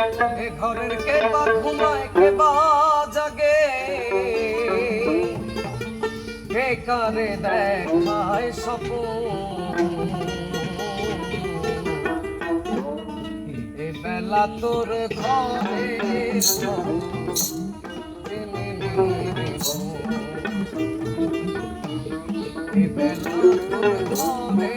এ ঘরের কে বা ঘুমায় কে বা জাগে। কে কারে দেখায় স্বপ্ন এ বেলা তোর ঘরে এ বেলা তোর ঘরে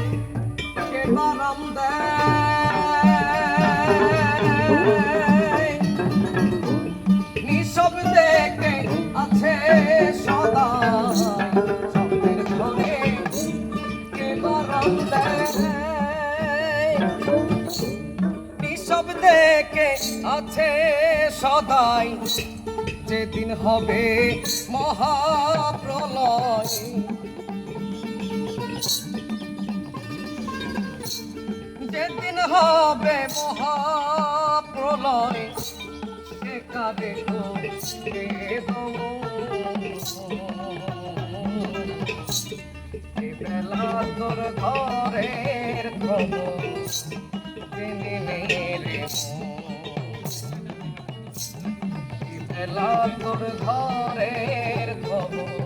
দেয় নিঃশব্দে কে আছে সদা। স্বপ্নের ঘরে কে বারাম দেয় নিঃশব্দে কে আছে সদাই। যেদিন হবে মহাপ্রলয়। যেদিন হবে মহাপ্রলয়, সে কাবে বেলা তোর ঘরের খবর জেনে নে রে মন। বেলা তোর ঘরের খবর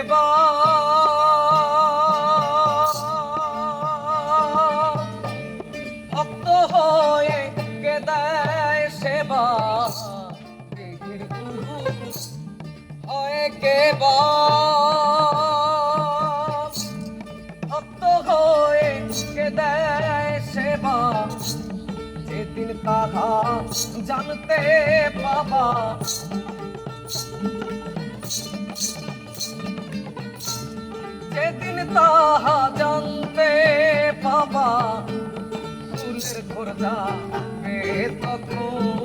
কেবা ভক্ত হয়ে কে দেয় সেবা। দেহের গুরু হয় কেবা। ভক্ত হয়ে কে দেয় সেবা। যেদিন জানতে পাবা যেদিন তাহা জানতে ফুলের ঘোরদা তখন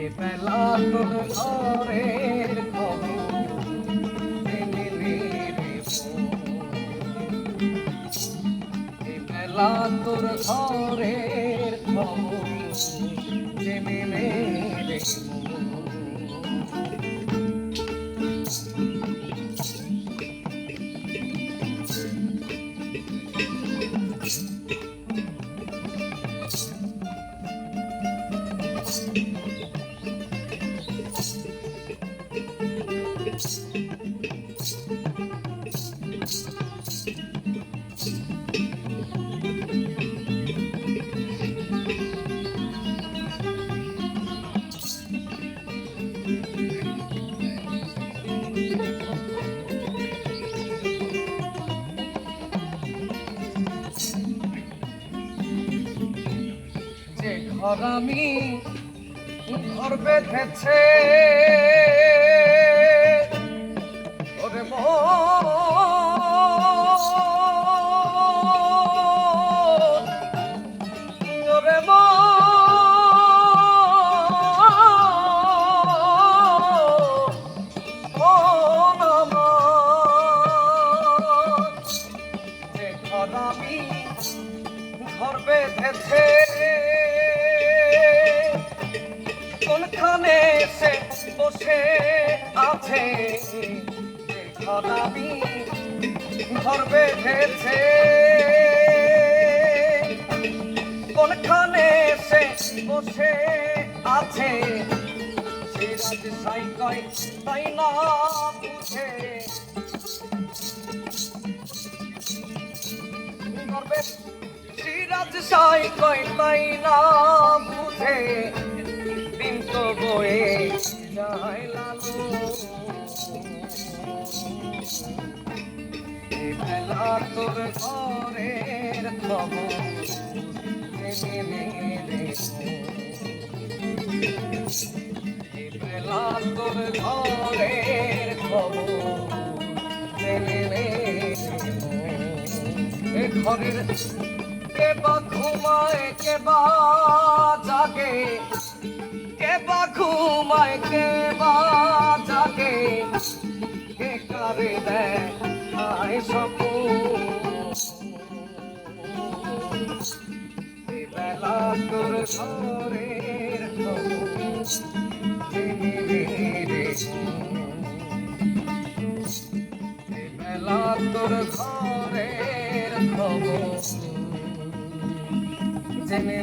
এ বেলা তোর ঘরের খবর। এ বেলা তোর ঘরের খবর জেনে রে আমি ঘর বেঁধেছে ওরে। যে ঘর ঘর বেঁধেছে কোনখানে সে বসে আছে দাবি ঘর বেঁধেছে। কোনখানে সে বসে আছে? সাই কয়, তাই না বুঝে? সিরাজ সাই কয়, তাই না বুঝে? বয়ে যায় লালু বেলা তোর ঘরের খবর বেলা তোর ঘরের খবর ঘরের কে ঘুমায়, কে বা জাগে কে বা ঘুমায় কে বা জাগে। কে কারে দেয় এই বেলা তোর ঘরের খবর। জেনে নে রে এই বেলা তোর ঘরের খবর। জেনে